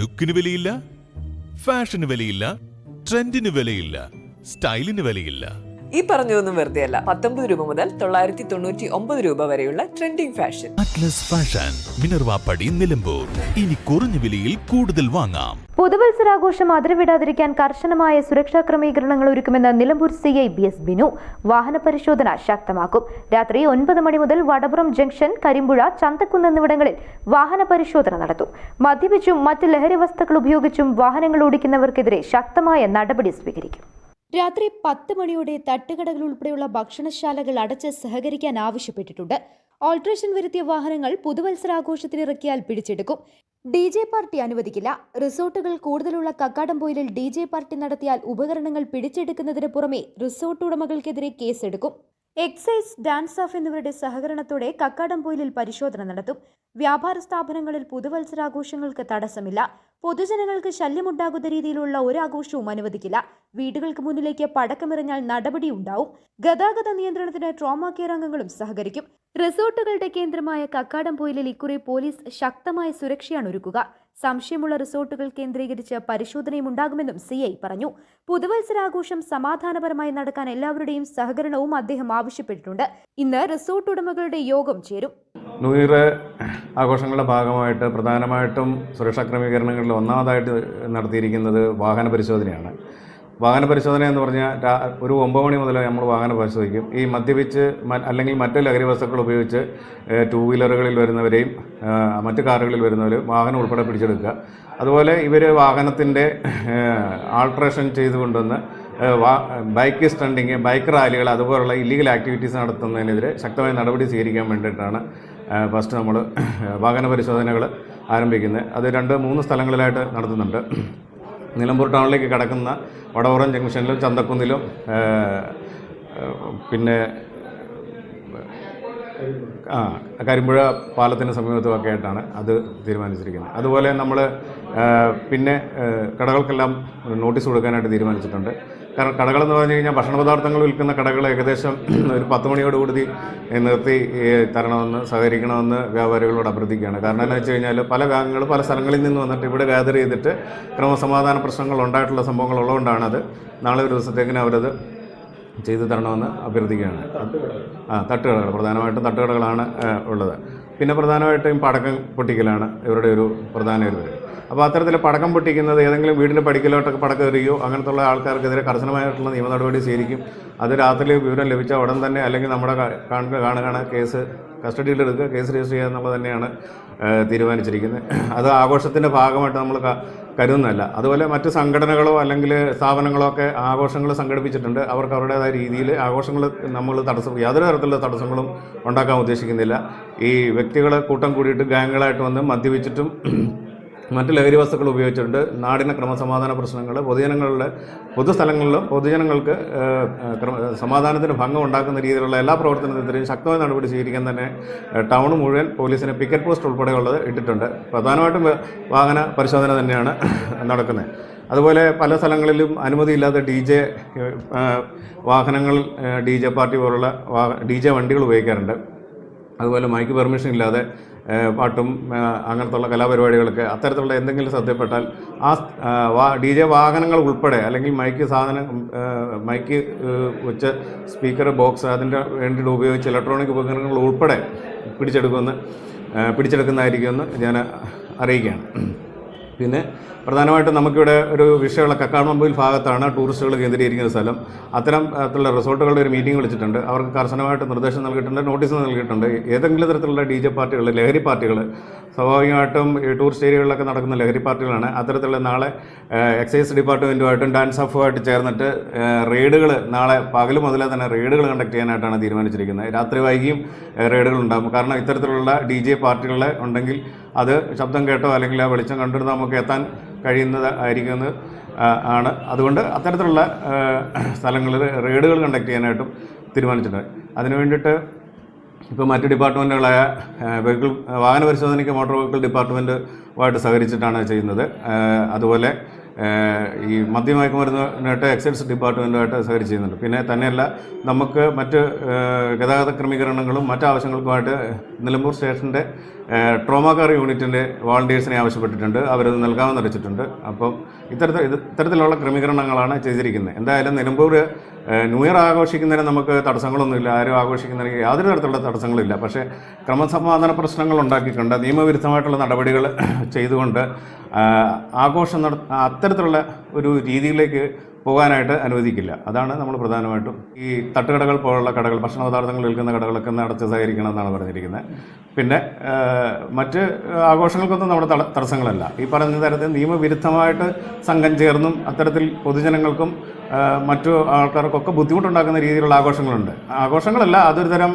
ലുക്കിന് വിലയില്ല ഫാഷന് വിലയില്ല ട്രെൻഡിന് വിലയില്ല സ്റ്റൈലിന് വിലയില്ല. ഈ പറഞ്ഞതൊന്നും വെറുതെ അല്ല പത്തൊമ്പത് രൂപ മുതൽ തൊള്ളായിരത്തി തൊണ്ണൂറ്റി ഒമ്പത് രൂപ വരെയുള്ള trending fashion Atlas fashion Minervappadi Nilambur. ഇനി കുറഞ്ഞ വിലയിൽ കൂടുതൽ വാങ്ങാം. പുതുവത്സരാഘോഷം അതിരവിടാതിരിക്കാൻ കർശനമായ സുരക്ഷാ ക്രമീകരണങ്ങൾ ഒരുക്കുമെന്ന് Nilambur C I B S Binu വാഹന പരിശോധന ശക്തമാക്കും. രാത്രി ഒൻപത് മണി മുതൽ വടപുറം ജംഗ്ഷൻ കരിമ്പുഴ ചന്തക്കുന്ന് എന്നിവിടങ്ങളിൽ വാഹന പരിശോധന നടത്തും. മദ്യപിച്ചും മറ്റ് ലഹരി വസ്തുക്കൾ ഉപയോഗിച്ചും വാഹനങ്ങൾ ഓടിക്കുന്നവർക്കെതിരെ ശക്തമായ നടപടി സ്വീകരിക്കും. രാത്രി പത്ത് മണിയോടെ തട്ടുകടകൾ ഉൾപ്പെടെയുള്ള ഭക്ഷണശാലകൾ അടച്ച് സഹകരിക്കാൻ ആവശ്യപ്പെട്ടിട്ടുണ്ട്. ഓൾട്രേഷൻ വരുത്തിയ വാഹനങ്ങൾ പുതുവത്സരാഘോഷത്തിനിറക്കിയാൽ പിടിച്ചെടുക്കും. ഡി ജെ പാർട്ടി അനുവദിക്കില്ല. റിസോർട്ടുകൾ കൂടുതലുള്ള കക്കാടംപൊയിലിൽ ഡി ജെ പാർട്ടി നടത്തിയാൽ ഉപകരണങ്ങൾ പിടിച്ചെടുക്കുന്നതിന് പുറമെ റിസോർട്ട് ഉടമകൾക്കെതിരെ കേസെടുക്കും. എക്സൈസ് ഡാൻസ് ഓഫ് എന്നിവരുടെ സഹകരണത്തോടെ കക്കാടംപൊയിലിൽ പരിശോധന നടത്തും. വ്യാപാര സ്ഥാപനങ്ങളിൽ പുതുവത്സരാഘോഷങ്ങൾക്ക് തടസ്സമില്ല. പൊതുജനങ്ങൾക്ക് ശല്യമുണ്ടാകുന്ന രീതിയിലുള്ള ഒരാഘോഷവും അനുവദിക്കില്ല. വീടുകൾക്ക് മുന്നിലേക്ക് പടക്കമെറിഞ്ഞാൽ നടപടിയുണ്ടാവും. ഗതാഗത നിയന്ത്രണത്തിന് ട്രോമ കെയർ അംഗങ്ങളും സഹകരിക്കും. റിസോർട്ടുകളുടെ കേന്ദ്രമായ കക്കാടംപൊയിലിൽ ഇക്കുറി പോലീസ് ശക്തമായ സുരക്ഷയാണ് ഒരുക്കുക. സംശയമുള്ള റിസോർട്ടുകൾ കേന്ദ്രീകരിച്ച് പരിശോധനയും ഉണ്ടാകുമെന്നും സി ഐ പറഞ്ഞു. പുതുവത്സരാഘോഷം സമാധാനപരമായി നടക്കാൻ എല്ലാവരുടെയും സഹകരണവും അദ്ദേഹം ആവശ്യപ്പെട്ടിട്ടുണ്ട്. ഇന്ന് റിസോർട്ട് ഉടമകളുടെ യോഗം ചേരും. ന്യൂ ഇയർ ആഘോഷങ്ങളുടെ ഭാഗമായിട്ട് പ്രധാനമായിട്ടും സുരക്ഷാ ക്രമീകരണങ്ങളിൽ ഒന്നാമതായിട്ട് നടത്തിയിരിക്കുന്നത് വാഹന പരിശോധനയാണ്. വാഹന പരിശോധന എന്ന് പറഞ്ഞാൽ ഒരു ഒമ്പത് മണി മുതൽ നമ്മൾ വാഹനം പരിശോധിക്കും. ഈ മദ്യപിച്ച് അല്ലെങ്കിൽ മറ്റ് ലഹരി വസ്തുക്കൾ ഉപയോഗിച്ച് ടൂ വീലറുകളിൽ വരുന്നവരെയും മറ്റു കാറുകളിൽ വരുന്നവരെയും വാഹനം ഉൾപ്പെടെ പിടിച്ചെടുക്കുക. അതുപോലെ ഇവർ വാഹനത്തിന്റെ ആൾട്രേഷൻ ചെയ്തു കൊണ്ടുവന്ന് വാ- ബൈക്ക് സ്റ്റണ്ടിങ് ബൈക്ക് റാലികൾ അതുപോലുള്ള ഇല്ലീഗൽ ആക്ടിവിറ്റീസ് നടത്തുന്നതിനെതിരെ ശക്തമായ നടപടി സ്വീകരിക്കാൻ വേണ്ടിയിട്ടാണ് ഫസ്റ്റ് നമ്മൾ വാഹന പരിശോധനകൾ ആരംഭിക്കുന്നത്. അത് രണ്ട് മൂന്ന് സ്ഥലങ്ങളിലായിട്ട് നടത്തുന്നുണ്ട്. നിലമ്പൂർ ടൗണിലേക്ക് കടക്കുന്ന വടവറം ജംഗ്ഷനിലും ചന്തക്കുന്നിലും പിന്നെ ആ കരിമ്പുഴ പാലത്തിന് സമീപത്തുമൊക്കെ ആയിട്ടാണ് അത് തീരുമാനിച്ചിരിക്കുന്നത്. അതുപോലെ നമ്മൾ പിന്നെ കടകൾക്കെല്ലാം നോട്ടീസ് കൊടുക്കാനായിട്ട് തീരുമാനിച്ചിട്ടുണ്ട്. കാരണം എന്ന് പറഞ്ഞു കഴിഞ്ഞാൽ ഭക്ഷണ പദാർത്ഥങ്ങൾ വിൽക്കുന്ന കടകൾ ഏകദേശം ഒരു പത്ത് മണിയോടുകൂടി നിർത്തി തരണമെന്ന് സഹകരിക്കണമെന്ന് വ്യാപാരികളോട് അഭ്യർത്ഥിക്കുകയാണ്. കാരണം എന്താ വെച്ച് കഴിഞ്ഞാൽ പല ഭാഗങ്ങൾ പല സ്ഥലങ്ങളിൽ നിന്ന് വന്നിട്ട് ഇവിടെ ഗ്യാദർ ചെയ്തിട്ട് ക്രമസമാധാന പ്രശ്നങ്ങൾ ഉണ്ടായിട്ടുള്ള സംഭവങ്ങൾ ഉള്ളതുകൊണ്ടാണ് അത് നാളെ ഒരു ദിവസത്തേക്കിന് അവരത് ചെയ്തു തരണമെന്ന് അഭ്യർത്ഥിക്കുകയാണ്. ആ തട്ടുകടകൾ. പ്രധാനമായിട്ടും തട്ടുകടകളാണ് ഉള്ളത്. പിന്നെ പ്രധാനമായിട്ടും പടക്കം പൊട്ടിക്കലാണ് ഇവരുടെ ഒരു പ്രധാന ഒരു അപ്പോൾ അത്തരത്തിൽ പടക്കം പൊട്ടിക്കുന്നത് ഏതെങ്കിലും വീടിന്റെ പടിക്കലോട്ടൊക്കെ പടക്കം എറിയോ അങ്ങനത്തുള്ള ആൾക്കാർക്കെതിരെ കർശനമായിട്ടുള്ള നിയമ നടപടി സ്വീകരിക്കും. അത് രാത്രി വിവരം ലഭിച്ച ഉടൻ തന്നെ അല്ലെങ്കിൽ നമ്മുടെ കാണുക കാണുകയാണ് കേസ് കസ്റ്റഡിയിലെടുക്കുക കേസ് രജിസ്റ്റർ ചെയ്യുക എന്നുള്ളത് തന്നെയാണ് തീരുമാനിച്ചിരിക്കുന്നത്. അത് ആഘോഷത്തിന്റെ ഭാഗമായിട്ട് നമ്മൾ കരുതുന്നതല്ല. അതുപോലെ മറ്റ് സംഘടനകളോ അല്ലെങ്കിൽ സ്ഥാപനങ്ങളോ ഒക്കെ ആഘോഷങ്ങൾ സംഘടിപ്പിച്ചിട്ടുണ്ട്. അവർക്ക് അവരുടേതായ രീതിയിൽ ആഘോഷങ്ങൾ നമ്മൾ തടസ്സം യാതൊരു തരത്തിലുള്ള തടസ്സങ്ങളും ഉണ്ടാക്കാൻ ഉദ്ദേശിക്കുന്നില്ല. ഈ വ്യക്തികളെ കൂട്ടം കൂടിയിട്ട് ഗാങ്ങുകളായിട്ട് വന്ന് മദ്യപിച്ചിട്ടും മറ്റ് ലഹരി വസ്തുക്കൾ ഉപയോഗിച്ചിട്ടുണ്ട്. നാടിന് ക്രമസമാധാന പ്രശ്നങ്ങൾ പൊതുജനങ്ങളുടെ പൊതുസ്ഥലങ്ങളിലും പൊതുജനങ്ങൾക്ക് സമാധാനത്തിന് ഭംഗം ഉണ്ടാക്കുന്ന രീതിയിലുള്ള എല്ലാ പ്രവർത്തനത്തിനെതിരെയും ശക്തമായ നടപടി സ്വീകരിക്കാൻ തന്നെ ടൗൺ മുഴുവൻ പോലീസിന് പിക്കറ്റ് പോസ്റ്റ് ഉൾപ്പെടെയുള്ളത് ഇട്ടിട്ടുണ്ട്. പ്രധാനമായിട്ടും വാഹന പരിശോധന തന്നെയാണ് നടക്കുന്നത്. അതുപോലെ പല സ്ഥലങ്ങളിലും അനുമതിയില്ലാത്ത ഡി ജെ വാഹനങ്ങൾ ഡി ജെ പാർട്ടി പോലുള്ള ഡി ജെ വണ്ടികൾ ഉപയോഗിക്കാറുണ്ട്. അതുപോലെ മൈക്ക് പെർമിഷൻ ഇല്ലാതെ പാട്ടും അങ്ങനത്തുള്ള കലാപരിപാടികളൊക്കെ അത്തരത്തിലുള്ള എന്തെങ്കിലും ശ്രദ്ധപ്പെട്ടാൽ ആ ഡി ജെ വാഹനങ്ങൾ ഉൾപ്പെടെ അല്ലെങ്കിൽ മൈക്ക് സാധനം മൈക്ക് വെച്ച സ്പീക്കർ ബോക്സ് അതിന്റെ വേണ്ടിയിട്ട് ഉപയോഗിച്ച് ഇലക്ട്രോണിക് ഉപകരണങ്ങൾ ഉൾപ്പെടെ പിടിച്ചെടുക്കുമെന്ന് പിടിച്ചെടുക്കുന്നതായിരിക്കുമെന്ന് ഞാൻ അറിയിക്കുകയാണ്. പിന്നെ പ്രധാനമായിട്ടും നമുക്കിവിടെ ഒരു വിഷയമുള്ള കക്കാടംപൊയിൽ ഭാഗത്താണ് ടൂറിസ്റ്റുകൾ കേന്ദ്രീകരിക്കുന്ന സ്ഥലം. അത്തരം തരത്തിലുള്ള റിസോർട്ടുകളുടെ ഒരു മീറ്റിംഗ് വിളിച്ചിട്ടുണ്ട്. അവർക്ക് കർശനമായിട്ട് നിർദ്ദേശം നൽകിയിട്ടുണ്ട് നോട്ടീസ് നൽകിയിട്ടുണ്ട്. ഏതെങ്കിലും തരത്തിലുള്ള ഡി ജെ പാർട്ടികൾ ലഹരി പാർട്ടികൾ സ്വാഭാവികമായിട്ടും ഈ ടൂറിസ്റ്റ് ഏരിയകളിലൊക്കെ നടക്കുന്ന ലഹരി പാർട്ടികളാണ്. അത്തരത്തിലുള്ള നാളെ എക്സൈസ് ഡിപ്പാർട്ട്മെന്റുമായിട്ടും ഡാൻസ് ഓഫുമായിട്ട് ചേർന്നിട്ട് റെയ്ഡുകൾ നാളെ പകൽ മുതലേ തന്നെ റെയ്ഡുകൾ കണ്ടക്ട് ചെയ്യാനായിട്ടാണ് തീരുമാനിച്ചിരിക്കുന്നത്. രാത്രി വൈകിയും റെയ്ഡുകൾ ഉണ്ടാകും കാരണം ഇത്തരത്തിലുള്ള ഡി ജെ പാർട്ടികളെ ഉണ്ടെങ്കിൽ അത് ശബ്ദം കേട്ടോ അല്ലെങ്കിൽ ആ വെളിച്ചം കണ്ടിട്ട് നമുക്ക് എത്താൻ കഴിയുന്നത് ആയിരിക്കുമെന്ന് ആ, ആണ്. അതുകൊണ്ട് അത്തരത്തിലുള്ള സ്ഥലങ്ങളിൽ റെയ്ഡുകൾ കണ്ടക്ട് ചെയ്യാനായിട്ടും തീരുമാനിച്ചിട്ടുണ്ട്. അതിനു വേണ്ടിയിട്ട് ഇപ്പോൾ മറ്റ് ഡിപ്പാർട്ട്മെന്റുകളായ വെഹിക്കിൾ വാഹന പരിശോധനയ്ക്ക് മോട്ടോർ വെഹിക്കിൾ ഡിപ്പാർട്ട്മെന്റുമായിട്ട് സഹകരിച്ചിട്ടാണ് ചെയ്യുന്നത്. അതുപോലെ ഈ മദ്യമയക്കുമരുന്നിനായിട്ട് എക്സൈസ് ഡിപ്പാർട്ട്മെന്റുമായിട്ട് സഹകരിച്ച് ചെയ്യുന്നുണ്ട്. പിന്നെ തന്നെയല്ല നമുക്ക് മറ്റ് ഗതാഗത ക്രമീകരണങ്ങളും മറ്റ് ആവശ്യങ്ങൾക്കുമായിട്ട് നിലമ്പൂർ സ്റ്റേഷന്റെ ട്രോമ കെയർ യൂണിറ്റിന്റെ വോളണ്ടിയേഴ്സിനെ ആവശ്യപ്പെട്ടിട്ടുണ്ട്. അവരത് നൽകാമെന്ന് അറിയിച്ചിട്ടുണ്ട്. അപ്പം ഇത്തരത്തിൽ ഇത്തരത്തിലുള്ള ക്രമീകരണങ്ങളാണ് ചെയ്തിരിക്കുന്നത്. എന്തായാലും നിലമ്പൂർ ന്യൂ ഇയർ ആഘോഷിക്കുന്നതിന് നമുക്ക് തടസ്സങ്ങളൊന്നുമില്ല. ആരും ആഘോഷിക്കുന്നതിന് യാതൊരു തരത്തിലുള്ള തടസ്സങ്ങളില്ല. പക്ഷേ ക്രമസമാധാന പ്രശ്നങ്ങൾ ഉണ്ടാക്കിക്കൊണ്ട് നിയമവിരുദ്ധമായിട്ടുള്ള നടപടികൾ ചെയ്തുകൊണ്ട് ആഘോഷം നട അത്തരത്തിലുള്ള ഒരു രീതിയിലേക്ക് പോകാനായിട്ട് അനുവദിക്കില്ല. അതാണ് നമ്മൾ പ്രധാനമായിട്ടും ഈ തട്ടുകടകൾ പോലുള്ള കടകൾ ഭക്ഷണ പദാർത്ഥങ്ങൾ വിൽക്കുന്ന കടകളൊക്കെ അടച്ച് സഹകരിക്കണം എന്നാണ് പറഞ്ഞിരിക്കുന്നത്. പിന്നെ മറ്റ് ആഘോഷങ്ങൾക്കൊന്നും നമ്മുടെ തട- തടസ്സങ്ങളല്ല. ഈ പറഞ്ഞ തരത്തിൽ നിയമവിരുദ്ധമായിട്ട് സംഘം ചേർന്നും അത്തരത്തിൽ പൊതുജനങ്ങൾക്കും മറ്റു ആൾക്കാർക്കൊക്കെ ബുദ്ധിമുട്ടുണ്ടാക്കുന്ന രീതിയിലുള്ള ആഘോഷങ്ങളുണ്ട്. ആഘോഷങ്ങളല്ല അതൊരു തരം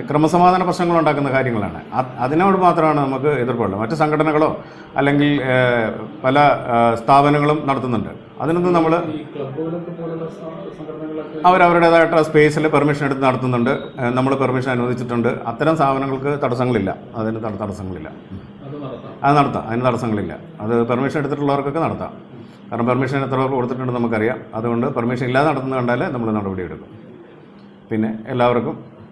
ക്രമസമാധാന പ്രശ്നങ്ങൾ ഉണ്ടാക്കുന്ന കാര്യങ്ങളാണ്. അതിനോട് മാത്രമാണ് നമുക്ക് എതിർപ്പുള്ളത്. മറ്റ് സംഘടനകളോ അല്ലെങ്കിൽ പല സ്ഥാപനങ്ങളും നടത്തുന്നുണ്ട്. അതിനൊന്നും നമ്മൾ അവരവരുടേതായിട്ട് സ്പേസിൽ പെർമിഷൻ എടുത്ത് നടത്തുന്നുണ്ട്. നമ്മൾ പെർമിഷൻ അനുവദിച്ചിട്ടുണ്ട്. അത്തരം സ്ഥാപനങ്ങൾക്ക് തടസ്സങ്ങളില്ല. അതിന് തട- തടസ്സങ്ങളില്ല. അത് നടത്താം. അതിന് തടസ്സങ്ങളില്ല. അത് പെർമിഷൻ എടുത്തിട്ടുള്ളവർക്കൊക്കെ നടത്താം. കാരണം പെർമിഷൻ എത്ര കൊടുത്തിട്ടുണ്ടെന്ന് നമുക്കറിയാം. അതുകൊണ്ട് പെർമിഷൻ ഇല്ലാതെ നടത്തുന്നത് കണ്ടാൽ നമ്മൾ നടപടിയെടുക്കും. പിന്നെ എല്ലാവർക്കും